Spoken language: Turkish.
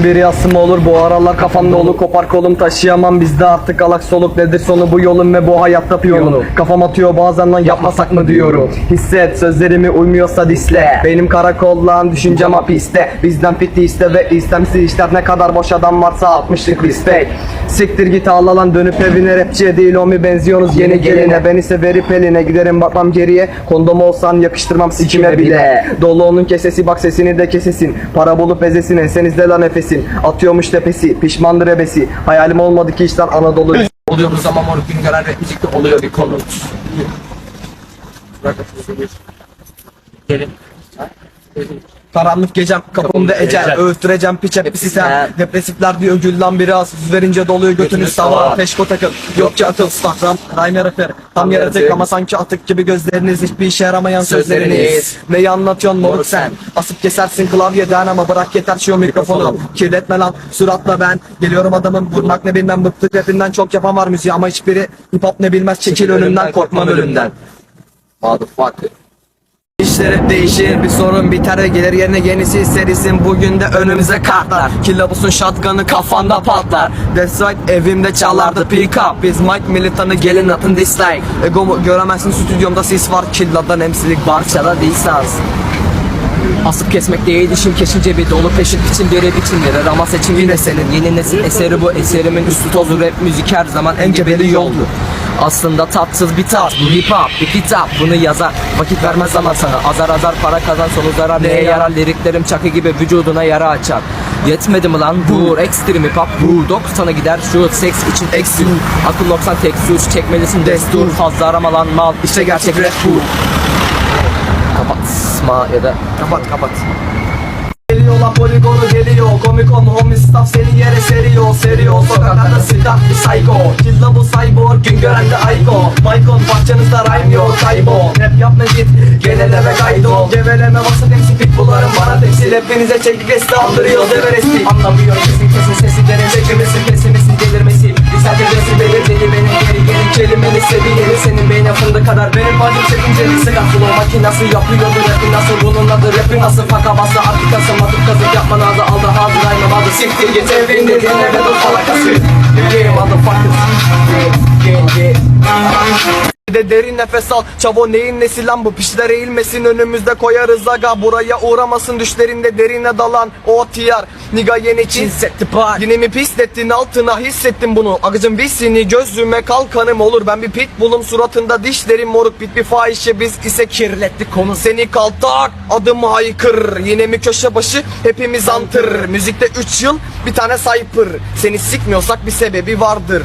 Bunun bir yası mı olur bu aralar kafamda olur. Kopar kolum taşıyamam bizde artık alak soluk nedir sonu? Bu yolun ve bu hayatta piyonum Kafam atıyor bazen lan yapmasak mı diyorum. Hisset sözlerimi uymuyorsa disle Benim karakollan düşüncem hapiste Bizden fitti iste ve istemsiz işler ne kadar boş adam varsa atmışlık respect Siktir git ağla lan dönüp evine rapçiye değil o mi benziyorsunuz yeni geline. Ben ise verip eline giderim bakmam geriye. Kondom olsan yakıştırmam sikime bile. Dolu onun kesesi bak sesini de kesesin. Para bulup ezesin ensenizde lan nefesin Atıyormuş tepesi pişmandır ebesi. Hayalim olmadı ki işten Anadolu. Oluyoruz ama moruk gün gören rap müzikte oluyor bir konu. Bırak Gelin. Karanlık gecem kapımda ecel. Ecel. Öğüttüreceğim piç hep sen. sen. Depresifler diyor gül lan biri az. Yüz verince doluyor götünü Götünü sava sava. Peşko takıl. Yok ki atıl Instagram Rhyme rapper. Tam yaratık yaratık. ama sanki atık gibi gözleriniz. Hiçbir işe yaramayan Sözleriniz. sözleriniz. Neyi anlatıyorsun moruk sen. Asıp kesersin klavyeden ama bırak yeter şu mikrofonu. Kirletme lan. Suratla ben. Geliyorum adamın vurmak ne bilmem bıktık rapinden Çok yapan var müziği ama hiçbiri hip hop ne bilmez. Çekil önümden korkmam ölümden. Motherfucker. İşler hep değişir bir sorun biter gelir. Yerine yenisi serisin Bugün de önümüze kartlar Kilabusun shotgun'ı kafanda patlar. That's right evimde çalardı pick up. Biz Mike militanı gelin atın dislike. Egomu göremezsin stüdyomda sis var. Killadan emsilik barçada lisans Asıp kesmek değil işim keşin cebi dolu peşin biçim biri biçimleri Ama seçim yine senin. Yeni nesil eseri bu. Eserimin üstü tozu rap müzik her zaman en gebeli yoldu aslında tatsız bir tat Bu hip hop bir kitap bunu yazar. Vakit vermez zaman sana Azar azar para kazan sonu zarar Neye yarar? Liriklerim çakı gibi vücuduna yara açar. Yetmedi mi lan? Vur ekstrem hip hop Bu 90'a gider shoot seks için eksi Akıl 90 tek suç çekmelisin destur. Fazla arama lan mal işte gerçek rap bu. Kapatma ya da Kapat kapat. Geliyor lan poligonu geliyor. Komik on homi staff seni Seriyor silah bir psycho Killa bu cyborg gün gören de Ayko Maykon bahçenizde rhyme yok kaybol Rap yapma git genel eve kaydol Geveleme vasıf MC pitbulllarım bana temsil Hepinize çekik esti andırıyor Everest'i. Anlamıyor kesin kesin sesi derin Çekimesi pesimisi delirmesi. Yükseltirmesi belirtili benim geri geri kelimeli seviyeli Senin beynin fındık kadar. Benim bacım çekinceli Sıkat flow makinası yapıyordu rapi nasıl bunun adı? Rapi nasıl Faka bası artık asım atıp kazık yapman ağzı aldı. Hazır aynı adı Siktir git. Evinde dinle de derin nefes al. Çavo neyin nesi lan bu? Pişler eğilmesin önümüzde koyarız aga. Buraya uğramasın düşlerinde derine dalan o tiyar. Niga yeni çin Hissetti par Yine mi pislettin altına hissettim bunu? Agıcım visini gözüme kalkanım olur. Ben bir pitbullum suratında dişlerim moruk. Bit bir fahişe biz ise kirlettik konu Seni kaltak adım haykır. Yine mi köşe başı hepimiz antır? Müzikte 3 yıl bir tane saypır. Seni sikmiyorsak bir sebebi vardır